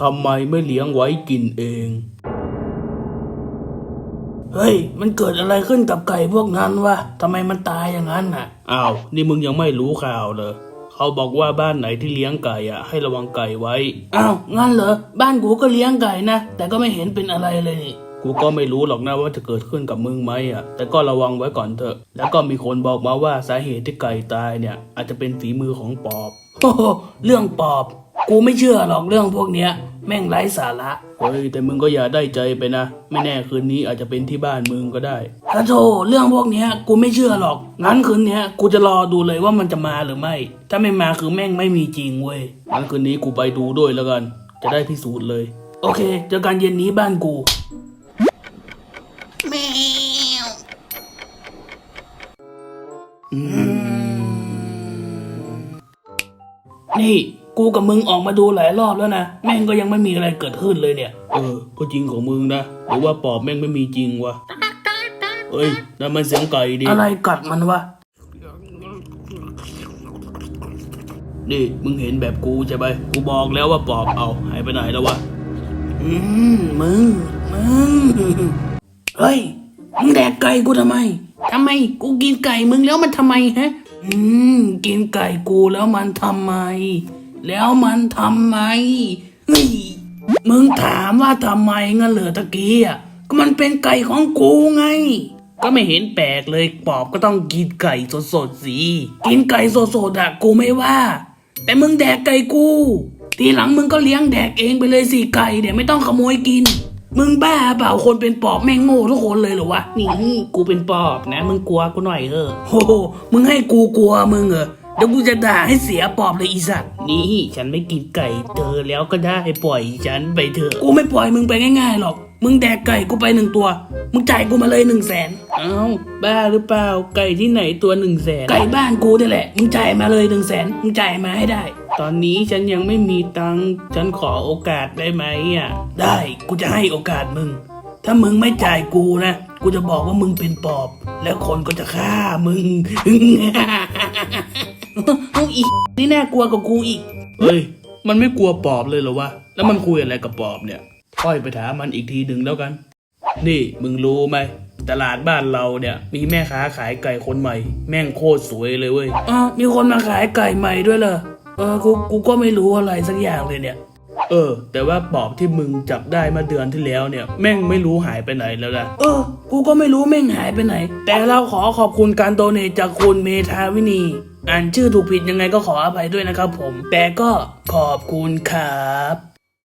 ทำไมไม่เลี้ยงไว้กินเอง เฮ้ย มันเกิดอะไรขึ้นกับไก่พวกนั้นวะทำไมมันตายอย่างนั้นน่ะ อ้าว นี่มึงยังไม่รู้ข่าวเลยเขาบอกว่าบ้านไหนที่เลี้ยงไก่อะให้ระวังไก่ไว้ อ้าว งั้นเหรอ บ้านกูก็เลี้ยงไก่นะ แต่ก็ไม่เห็นเป็นอะไรเลยนี่ กูก็ไม่รู้หรอกนะว่าจะเกิดขึ้นกับมึงไหมอะแต่ก็ระวังไว้ก่อนเถอะ แล้วก็มีคนบอกมาว่าสาเหตุที่ไก่ตายเนี่ย อาจจะเป็นฝีมือของปอบ โอ้โหเรื่องปอบ กูไม่เชื่อหรอกเรื่องพวกเนี้ย แม่งไร้สาระ เฮ้ยแต่มึงก็อย่าได้ใจไปนะ ไม่แน่คืนนี้อาจจะเป็นที่บ้านมึงก็ได้ถ้าโธเรื่องพวกเนี้ยกูไม่เชื่อหรอก งั้นคืนเนี้ยกูจะรอดูเลยว่ามันจะมาหรือไม่ ถ้าไม่มาคือแม่งไม่มีจริงเว้ย งั้นคืนนี้กูไปดูด้วยแล้วกัน จะได้พิสูจน์เลย โอเคเจอกันเย็นนี้บ้านกูแมวนี่ กูกับมึงออกมาดูหลายรอบแล้วนะ แม่งก็ยังไม่มีอะไรเกิดขึ้นเลยเนี่ย เออ ก็จริงของมึงนะหรือว่าปอบแม่งไม่มีจริงวะเฮ้ยนั่นมันเสียงไก่ดิอะไรกัดมันวะนี่มึงเห็นแบบกูใช่ไหมกูบอกแล้วว่าปอบเอาหายไปไหนแล้ววะอืมมึงมึงเฮ้ยมึงแดกไก่กูทำไมทำไมกูกินไก่มึงแล้วมันทำไมฮะ อืม กินไก่กูแล้วมันทำไม แล้วมันทำไมเฮ้ยมึงถามว่าทำไมงั้นเหรอตะกี้อะก็มันเป็นไก่ของกูไง ก็ไม่เห็นแปลกเลยปอบก็ต้องกินไก่สดๆสิกินไก่สดๆอะกูไม่ว่า แต่มึงแดกไก่กู ทีหลังมึงก็เลี้ยงแดกเองไปเลยสิไก่เดี๋ยวไม่ต้องขโมยกิน มึงบ้าเปล่าคนเป็นปอบแม่งโง่ทุกคนเลยเหรอวะนี่กูเป็นปอบนะ มึงกลัวกูหน่อยเถอะโอ้โหมึงให้กูกลัวมึงเหรอ เดี๋ยวกูจะด่าให้เสียปอบเลยอีสัตว์นี่ฉันไม่กินไก่เธอแล้วก็ได้ปล่อยฉันไปเถอะกูไม่ปล่อยมึงไปง่ายๆหรอก มึงแดกไก่กูไปหนึ่งตัว มึงจ่ายกูมาเลยหนึ่งแสนเอ้าบ้าหรือเปล่าไก่ที่ไหนตัวหนึ่งแสนไก่บ้านกูนี่แหละ มึงจ่ายมาเลยหนึ่งแสนมึงจ่ายมาให้ได้ ตอนนี้ฉันยังไม่มีตังค์ฉันขอโอกาสได้ไหมอะได้กูจะให้โอกาสมึง ถ้ามึงไม่จ่ายกูนะกูจะบอกว่ามึงเป็นปอบ แล้วคนก็จะฆ่ามึง เอาอีกนี่น่ากลัวกว่ากูอีก เฮ้ย มันไม่กลัวปอบเลยเหรอวะ แล้วมันคุยอะไรกับปอบเนี่ย ค่อยไปถามมันอีกทีหนึ่งแล้วกัน นี่มึงรู้ไหมตลาดบ้านเราเนี่ยมีแม่ค้าขายไก่คนใหม่ แม่งโคตรสวยเลยเว้ยอ๋อมีคนมาขายไก่ใหม่ด้วยเหรอ เออ กู กูก็ไม่รู้อะไรสักอย่างเลยเนี่ย เออ แต่ว่าปอบที่มึงจับได้เมาเดือนที่แล้วเนี่ย แม่งไม่รู้หายไปไหนแล้วนะเออ กูก็ไม่รู้แม่งหายไปไหน แต่เราขอขอบคุณการโดเนทจากคุณเมธาวินี อ่านชื่อถูกผิดยังไงก็ขออภัยด้วยนะครับผม แต่ก็ขอบคุณครับ